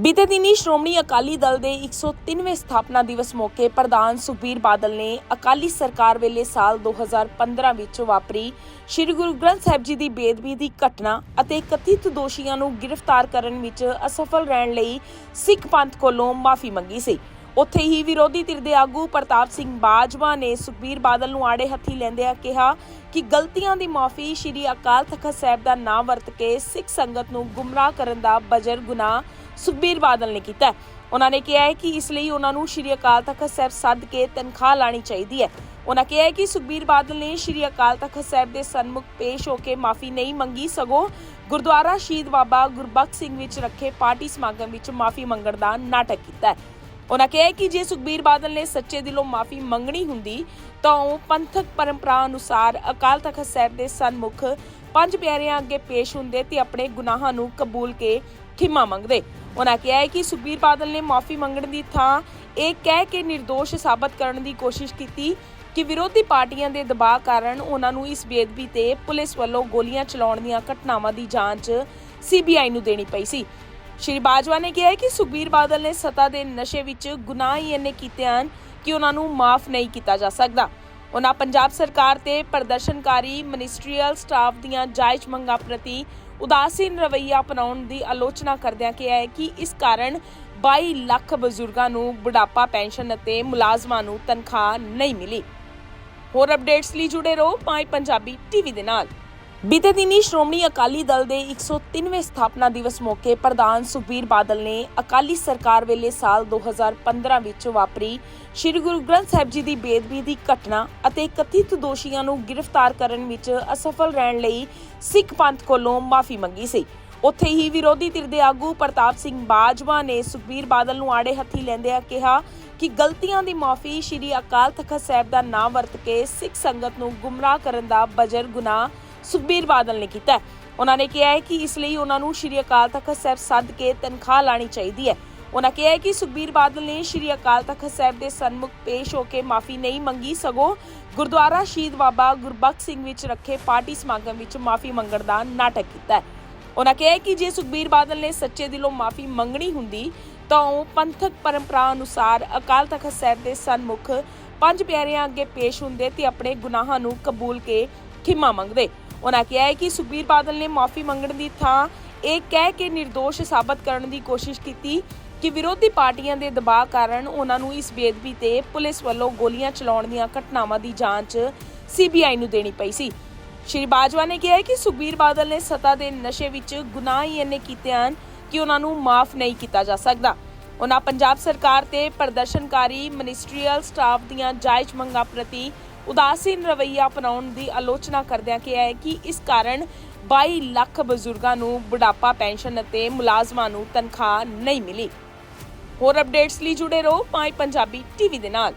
ਬੀਤੇ ਦਿਨੀ ਸ਼੍ਰੋਮਣੀ ਅਕਾਲੀ ਦਲ ਦੇ 103ਵੇਂ ਸਥਾਪਨਾ ਦਿਵਸ ਮੌਕੇ ਪ੍ਰਧਾਨ ਸੁਖਬੀਰ ਬਾਦਲ ਨੇ ਅਕਾਲੀ ਸਰਕਾਰ ਵੇਲੇ ਸਾਲ 2015 ਵਿੱਚ ਵਾਪਰੀ ਸ੍ਰੀ ਗੁਰੂ ਗ੍ਰੰਥ ਸਾਹਿਬ ਜੀ ਦੀ ਬੇਦਬੀ ਦੀ ਘਟਨਾ ਅਤੇ ਕਥਿਤ ਦੋਸ਼ੀਆਂ ਨੂੰ ਗ੍ਰਿਫਤਾਰ ਕਰਨ ਵਿੱਚ ਅਸਫਲ ਰਹਿਣ ਲਈ ਸਿੱਖ ਪੰਥ ਕੋਲੋਂ ਮਾਫੀ ਮੰਗੀ ਸੀ। ਉੱਥੇ ਹੀ ਵਿਰੋਧੀ ਧਿਰ ਦੇ ਆਗੂ ਪ੍ਰਤਾਪ ਸਿੰਘ ਬਾਜਵਾ ਨੇ ਸੁਖਬੀਰ ਬਾਦਲ ਨੂੰ ਆੜੇ ਹੱਥੀ ਲੈਂਦਿਆਂ ਕਿਹਾ ਕਿ ਗਲਤੀਆਂ ਦੀ ਮਾਫੀ ਸ੍ਰੀ ਅਕਾਲ ਤਖਤ ਸਾਹਿਬ ਦਾ ਨਾਮ ਵਰਤ ਕੇ ਸਿੱਖ ਸੰਗਤ ਨੂੰ ਗੁੰਮਰਾਹ ਕਰਨ ਦਾ ਬਜਰ ਗੁਨਾਹ ਸੁਖਬੀਰ ਬਾਦਲ ਨੇ ਕੀਤਾ ਉਹਨਾਂ ਨੇ ਕਿਹਾ ਹੈ ਕਿ ਇਸ ਲਈ ਉਹਨਾਂ ਨੂੰ ਸ੍ਰੀ ਅਕਾਲ ਤਖਤ ਸਾਹਿਬ ਸੱਦ ਕੇ ਤਨਖਾਹ ਲਾਣੀ ਚਾਹੀਦੀ ਹੈ। ਉਹਨਾਂ ਕਿਹਾ ਹੈ ਕਿ ਸੁਖਬੀਰ ਬਾਦਲ ਨੇ ਸ੍ਰੀ ਅਕਾਲ ਤਖਤ ਸਾਹਿਬ ਦੇ ਸਨਮੁਖ ਪੇਸ਼ ਹੋ ਕੇ ਮਾਫੀ ਨਹੀਂ ਮੰਗੀ। ਸਗੋਂ ਗੁਰਦੁਆਰਾ ਸ਼ਹੀਦ ਬਾਬਾ ਗੁਰਬਖਸ਼ ਸਿੰਘ ਵਿੱਚ ਰੱਖੇ ਪਾਰਟੀ ਸਮਾਗਮ ਵਿੱਚ ਮਾਫੀ ਮੰਗਣ ਦਾ ਨਾਟਕ ਕੀਤਾ ਹੈ। ਉਹਨਾਂ ਕਿਹਾ ਕਿ ਜੇ ਸੁਖਬੀਰ ਬਾਦਲ ਨੇ ਸੱਚੇ ਦਿਲੋਂ ਮਾਫੀ ਮੰਗਣੀ ਹੁੰਦੀ, ਤਾਂ ਉਹ ਪੰਥਕ ਪਰੰਪਰਾ ਅਨੁਸਾਰ ਅਕਾਲ ਤਖਤ ਸਾਹਿਬ ਦੇ ਸਨਮੁਖ ਪੰਜ ਪਿਆਰਿਆਂ ਅੱਗੇ ਪੇਸ਼ ਹੁੰਦੇ ਤੇ ਆਪਣੇ ਗੁਨਾਹਾਂ ਨੂੰ ਕਬੂਲ ਕੇ ਖਿਮਾ ਮੰਗਦੇ। ਉਹਨਾਂ ਕਿਹਾ ਹੈ ਕਿ ਸੁਖਬੀਰ ਬਾਦਲ ਨੇ ਮਾਫੀ ਮੰਗਣ ਦੀ ਥਾਂ ਇਹ ਕਹਿ ਕੇ નિર્ਦੋਸ਼ ਸਾਬਤ ਕਰਨ ਦੀ ਕੋਸ਼ਿਸ਼ ਕੀਤੀ ਕਿ ਵਿਰੋਧੀ ਪਾਰਟੀਆਂ ਦੇ ਦਬਾਅ ਕਾਰਨ ਉਹਨਾਂ ਨੂੰ ਇਸ ਬੇਦਬੀ ਤੇ ਪੁਲਿਸ ਵੱਲੋਂ ਗੋਲੀਆਂ ਚਲਾਉਣ ਦੀਆਂ ਘਟਨਾਵਾਂ ਦੀ ਜਾਂਚ ਸੀਬੀਆਈ ਨੂੰ ਦੇਣੀ ਪਈ ਸੀ। ਸ਼੍ਰੀ ਬਾਜਵਾ ਨੇ ਕਿਹਾ ਕਿ ਸੁਖਬੀਰ ਬਾਦਲ ਨੇ ਸਤਾ ਦੇ ਨਸ਼ੇ ਵਿੱਚ ਗੁਨਾਹ ਹੀ ਇੰਨੇ ਕੀਤੇ ਹਨ ਕਿ ਉਹਨਾਂ ਨੂੰ ਮਾਫ ਨਹੀਂ ਕੀਤਾ ਜਾ ਸਕਦਾ। ਉਹਨਾਂ ਪੰਜਾਬ ਸਰਕਾਰ ਤੇ ਪ੍ਰਦਰਸ਼ਨਕਾਰੀ ਮਿਨਿਸਟਰੀਅਲ ਸਟਾਫ ਦੀਆਂ ਜਾਇਜ਼ ਮੰਗਾਂ ਪ੍ਰਤੀ ਉਦਾਸੀਨ ਰਵੱਈਆ ਅਪਣਾਉਣ ਦੀ ਆਲੋਚਨਾ ਕਰਦਿਆਂ ਕਿਹਾ ਹੈ ਕਿ ਇਸ ਕਾਰਨ 22 ਲੱਖ ਬਜ਼ੁਰਗਾਂ ਨੂੰ ਬੁਢਾਪਾ, ਪੈਨਸ਼ਨ ਅਤੇ ਮੁਲਾਜ਼ਮਾਂ ਨੂੰ ਤਨਖਾਹ ਨਹੀਂ ਮਿਲੀ। ਹੋਰ ਅਪਡੇਟਸ ਲਈ ਜੁੜੇ ਰਹੋ ਪਾਈ ਪੰਜਾਬੀ ਟੀਵੀ ਦੇ ਨਾਲ। ਬੀਤੇ ਦਿਨੀ ਸ਼੍ਰੋਮਣੀ ਅਕਾਲੀ ਦਲ ਦੇ 103ਵੇਂ ਸਥਾਪਨਾ ਦਿਵਸ ਮੌਕੇ ਪ੍ਰਧਾਨ ਸੁਖਬੀਰ ਬਾਦਲ ਨੇ ਅਕਾਲੀ ਸਰਕਾਰ ਵੇਲੇ ਸਾਲ 2015 ਵਿੱਚ ਵਾਪਰੀ ਸ੍ਰੀ ਗੁਰੂ ਗ੍ਰੰਥ ਸਾਹਿਬ ਜੀ ਦੀ ਬੇਦਬੀ ਦੀ ਘਟਨਾ ਅਤੇ ਕਥਿਤ ਦੋਸ਼ੀਆਂ ਨੂੰ ਗ੍ਰਿਫਤਾਰ ਕਰਨ ਵਿੱਚ ਅਸਫਲ ਰਹਿਣ ਲਈ ਸਿੱਖ ਪੰਥ ਕੋਲੋਂ ਮਾਫੀ ਮੰਗੀ ਸੀ। ਉੱਥੇ ਹੀ ਵਿਰੋਧੀ ਧਿਰ ਦੇ ਆਗੂ ਪ੍ਰਤਾਪ ਸਿੰਘ ਬਾਜਵਾ ਨੇ ਸੁਖਬੀਰ ਬਾਦਲ ਨੂੰ ਆੜੇ ਹੱਥੀ ਲੈਂਦਿਆਂ ਕਿਹਾ ਕਿ ਗਲਤੀਆਂ ਦੀ ਮਾਫੀ ਸ੍ਰੀ ਅਕਾਲ ਤਖਤ ਸਾਹਿਬ ਦਾ ਨਾਮ ਵਰਤ ਕੇ ਸਿੱਖ ਸੰਗਤ ਨੂੰ ਗੁੰਮਰਾਹ ਕਰਨ ਦਾ ਬਜਰ ਗੁਨਾਹ ਸੁਖਬੀਰ ਬਾਦਲ ਨੇ ਕੀਤਾ ਹੈ। ਉਹਨਾਂ ਨੇ ਕਿਹਾ ਹੈ ਕਿ ਇਸ ਲਈ ਉਹਨਾਂ ਨੂੰ ਸ੍ਰੀ ਅਕਾਲ ਤਖਤ ਸਾਹਿਬ ਸੱਦ ਕੇ ਤਨਖਾਹ ਲਾਣੀ ਚਾਹੀਦੀ ਹੈ। ਉਹਨਾਂ ਕਿਹਾ ਹੈ ਕਿ ਸੁਖਬੀਰ ਬਾਦਲ ਨੇ ਸ੍ਰੀ ਅਕਾਲ ਤਖਤ ਸਾਹਿਬ ਦੇ ਸਨਮੁਖ ਪੇਸ਼ ਹੋ ਕੇ ਮਾਫੀ ਨਹੀਂ ਮੰਗੀ। ਸਗੋਂ ਗੁਰਦੁਆਰਾ ਸ਼ਹੀਦ ਬਾਬਾ ਗੁਰਬਖਸ਼ ਸਿੰਘ ਵਿੱਚ ਰੱਖੇ ਪਾਰਟੀ ਸਮਾਗਮ ਵਿੱਚ ਮਾਫੀ ਮੰਗਣ ਦਾ ਨਾਟਕ ਕੀਤਾ ਹੈ। ਉਹਨਾਂ ਕਿਹਾ ਕਿ ਜੇ ਸੁਖਬੀਰ ਬਾਦਲ ਨੇ ਸੱਚੇ ਦਿਲੋਂ ਮਾਫੀ ਮੰਗਣੀ ਹੁੰਦੀ, ਤਾਂ ਉਹ ਪੰਥਕ ਪਰੰਪਰਾ ਅਨੁਸਾਰ ਅਕਾਲ ਤਖਤ ਸਾਹਿਬ ਦੇ ਸਨਮੁਖ ਪੰਜ ਪਿਆਰਿਆਂ ਅੱਗੇ ਪੇਸ਼ ਹੁੰਦੇ ਤੇ ਆਪਣੇ ਗੁਨਾਹਾਂ ਨੂੰ ਕਬੂਲ ਕੇ ਖਿਮਾ ਮੰਗਦੇ। ਉਹਨਾਂ ਕਿਹਾ ਹੈ ਕਿ ਸੁਖਬੀਰ ਬਾਦਲ ਨੇ ਮਾਫੀ ਮੰਗਣ ਦੀ ਥਾਂ ਇਹ ਕਹਿ ਕੇ નિર્ਦੋਸ਼ ਸਾਬਤ ਕਰਨ ਦੀ ਕੋਸ਼ਿਸ਼ ਕੀਤੀ ਕਿ ਵਿਰੋਧੀ ਪਾਰਟੀਆਂ ਦੇ ਦਬਾਅ ਕਾਰਨ ਉਹਨਾਂ ਨੂੰ ਇਸ ਬੇਦਬੀ ਤੇ ਪੁਲਿਸ ਵੱਲੋਂ ਗੋਲੀਆਂ ਚਲਾਉਣ ਦੀਆਂ ਘਟਨਾਵਾਂ ਦੀ ਜਾਂਚ ਸੀਬੀਆਈ ਨੂੰ ਦੇਣੀ ਪਈ ਸੀ। ਸ਼੍ਰੀ ਬਾਜਵਾ ਨੇ ਕਿਹਾ ਕਿ ਸੁਖਬੀਰ ਬਾਦਲ ਨੇ ਸਤਾ ਦੇ ਨਸ਼ੇ ਵਿੱਚ ਗੁਨਾਹ ਹੀ ਇੰਨੇ ਕੀਤੇ ਹਨ ਕਿ ਉਹਨਾਂ ਨੂੰ ਮਾਫ ਨਹੀਂ ਕੀਤਾ ਜਾ ਸਕਦਾ। ਉਹਨਾਂ ਪੰਜਾਬ ਸਰਕਾਰ ਤੇ ਪ੍ਰਦਰਸ਼ਨਕਾਰੀ ਮਿਨਿਸਟਰੀਅਲ ਸਟਾਫ ਦੀਆਂ ਜਾਇਜ਼ ਮੰਗਾਂ ਪ੍ਰਤੀ ਉਦਾਸੀਨ ਰਵੱਈਆ ਅਪਣਾਉਣ ਦੀ ਆਲੋਚਨਾ ਕਰਦਿਆਂ ਕਿਹਾ ਹੈ ਕਿ ਇਸ ਕਾਰਨ 22 ਲੱਖ ਬਜ਼ੁਰਗਾਂ ਨੂੰ ਬੁਢਾਪਾ ਪੈਨਸ਼ਨ ਅਤੇ ਮੁਲਾਜ਼ਮਾਂ ਨੂੰ ਤਨਖਾਹ ਨਹੀਂ ਮਿਲੀ। ਹੋਰ ਅਪਡੇਟਸ ਲਈ ਜੁੜੇ ਰਹੋ ਪਾਈ ਪੰਜਾਬੀ ਟੀਵੀ ਦੇ ਨਾਲ।